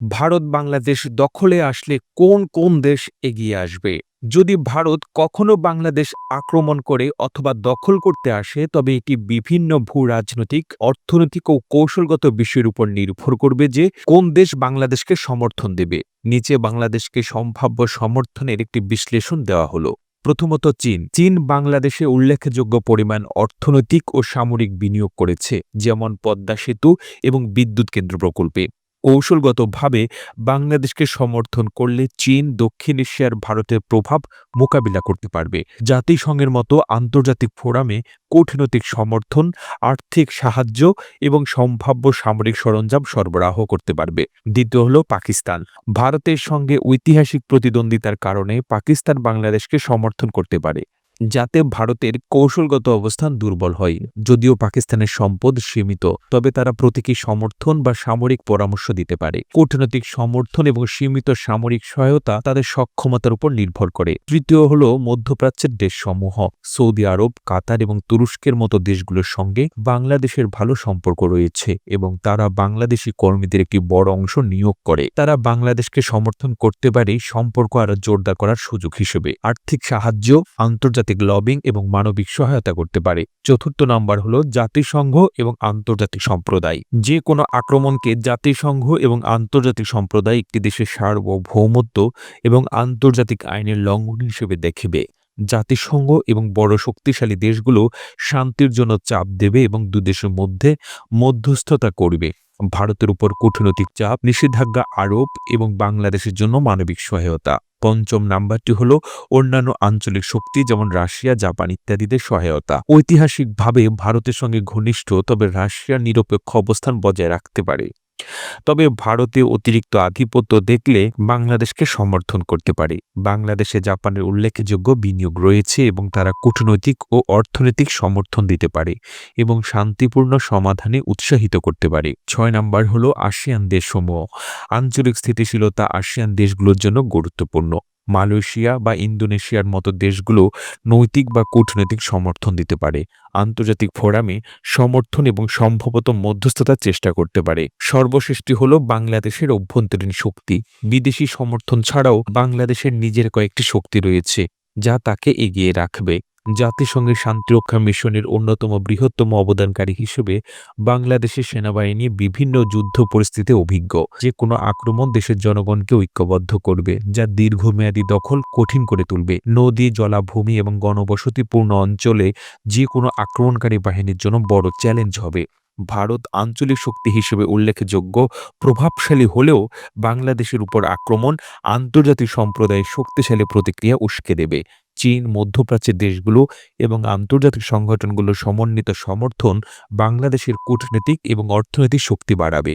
ভারত বাংলাদেশ দখলে আসলে কোন কোন দেশ এগিয়ে আসবে? যদি ভারত কখনো বাংলাদেশ আক্রমণ করে অথবা দখল করতে আসে, তবে এটি বিভিন্ন ভূ রাজনৈতিক, অর্থনৈতিক ও কৌশলগত বিষয়ের উপর নির্ভর করবে যে কোন দেশ বাংলাদেশকে সমর্থন দেবে। নিচে বাংলাদেশকে সম্ভাব্য সমর্থনের একটি বিশ্লেষণ দেওয়া হলো। প্রথমত চীন। চীন বাংলাদেশে উল্লেখযোগ্য পরিমাণ অর্থনৈতিক ও সামরিক বিনিয়োগ করেছে, যেমন পদ্মা সেতু এবং বিদ্যুৎ কেন্দ্র প্রকল্পে। কৌশলগতভাবে বাংলাদেশকে সমর্থন করলে চীন, দক্ষিণ এশিয়ার ভারতের প্রভাব মোকাবিলা করতে পারবে। জাতিসংঘের মতো আন্তর্জাতিক ফোরামে কূটনৈতিক সমর্থন, আর্থিক সাহায্য এবং সম্ভাব্য সামরিক সরঞ্জাম সরবরাহ করতে পারবে। দ্বিতীয় হল পাকিস্তান। ভারতের সঙ্গে ঐতিহাসিক প্রতিদ্বন্দ্বিতার কারণে পাকিস্তান বাংলাদেশকে সমর্থন করতে পারে। যাতে ভারতের কৌশলগত অবস্থান দুর্বল হয়। যদিও পাকিস্তানের সম্পদ সীমিত, তবে তারা প্রতীকী সমর্থন বা সামরিক পরামর্শ দিতে পারে। কূটনৈতিক সমর্থন এবং সীমিত সামরিক সহায়তা তাদের সক্ষমতার উপর নির্ভর করে। তৃতীয় হল মধ্যপ্রাচ্যের দেশসমূহ। সৌদি আরব, কাতার এবং তুরস্কের মতো দেশগুলোর সঙ্গে বাংলাদেশের ভালো সম্পর্ক রয়েছে এবং তারা বাংলাদেশি কর্মীদের একটি বড় অংশ নিয়োগ করে। তারা বাংলাদেশকে সমর্থন করতে পারে সম্পর্ক আরও জোরদার করার সুযোগ হিসেবে। আর্থিক সাহায্য, আন্তর্জাতিক আন্তর্জাতিক লবিং এবং মানবিক সহায়তা করতে পারে। চতুর্থ নাম্বার হল জাতিসংঘ এবং আন্তর্জাতিক সম্প্রদায়। যে কোনো আক্রমণকে জাতিসংঘ এবং আন্তর্জাতিক সম্প্রদায় একটি দেশের সার্বভৌমত্ব এবং আন্তর্জাতিক আইনের লঙ্ঘন হিসেবে দেখবে। জাতিসংঘ এবং বড় শক্তিশালী দেশগুলো শান্তির জন্য চাপ দেবে এবং দুদেশের মধ্যে মধ্যস্থতা করবে। ভারতের উপর কূটনৈতিক চাপ, নিষেধাজ্ঞা, আরোপ এবং বাংলাদেশের জন্য মানবিক সহায়তা। পঞ্চম নাম্বারটি হল অন্যান্য আঞ্চলিক শক্তি যেমন রাশিয়া, জাপান ইত্যাদিদের সহায়তা। ঐতিহাসিকভাবে ভারতের সঙ্গে ঘনিষ্ঠ, তবে রাশিয়ার নিরপেক্ষ অবস্থান বজায় রাখতে পারে। তবে ভারতে অতিরিক্ত আধিপত্য দেখলে বাংলাদেশকে সমর্থন করতে পারে। বাংলাদেশে জাপানের উল্লেখযোগ্য বিনিয়োগ রয়েছে এবং তারা কূটনৈতিক ও অর্থনৈতিক সমর্থন দিতে পারে এবং শান্তিপূর্ণ সমাধানে উৎসাহিত করতে পারে। ছয় নম্বর হল আসিয়ান দেশসমূহ। আঞ্চলিক স্থিতিশীলতা আসিয়ান দেশগুলোর জন্য গুরুত্বপূর্ণ। মালয়েশিয়া বা ইন্দোনেশিয়ার মতো দেশগুলো নৈতিক বা কূটনৈতিক সমর্থন দিতে পারে। আন্তর্জাতিক ফোরামে সমর্থন এবং সম্ভবত মধ্যস্থতার চেষ্টা করতে পারে। সর্বশেষটি হল বাংলাদেশের অভ্যন্তরীণ শক্তি। বিদেশি সমর্থন ছাড়াও বাংলাদেশের নিজের কয়েকটি শক্তি রয়েছে, যা তাকে এগিয়ে রাখবে। জাতিসংঘের শান্তিরক্ষা মিশনের অন্যতম বৃহত্তম অবদানকারী হিসেবে বাংলাদেশের সেনাবাহিনী বিভিন্ন যুদ্ধ পরিস্থিতিতে অভিজ্ঞ। যে কোনো আক্রমণ দেশের জনগণকে ঐক্যবদ্ধ করবে, যা দীর্ঘমেয়াদী দখল কঠিন করে তুলবে। নদী, জলাভূমি এবং গণবসতিপূর্ণ অঞ্চলে যে কোনো আক্রমণকারী বাহিনীর জন্য বড় চ্যালেঞ্জ হবে। ভারত আঞ্চলিক শক্তি হিসেবে উল্লেখযোগ্য, প্রভাবশালী হলেও বাংলাদেশের উপর আক্রমণ, আন্তর্জাতিক সম্প্রদায়ের শক্তিশালী প্রতিক্রিয়া উস্কে দেবে। চীন, মধ্যপ্রাচ্যের দেশগুলো এবং আন্তর্জাতিক সংগঠনগুলোর সমন্বিত সমর্থন বাংলাদেশের কূটনৈতিক এবং অর্থনৈতিক শক্তি বাড়াবে।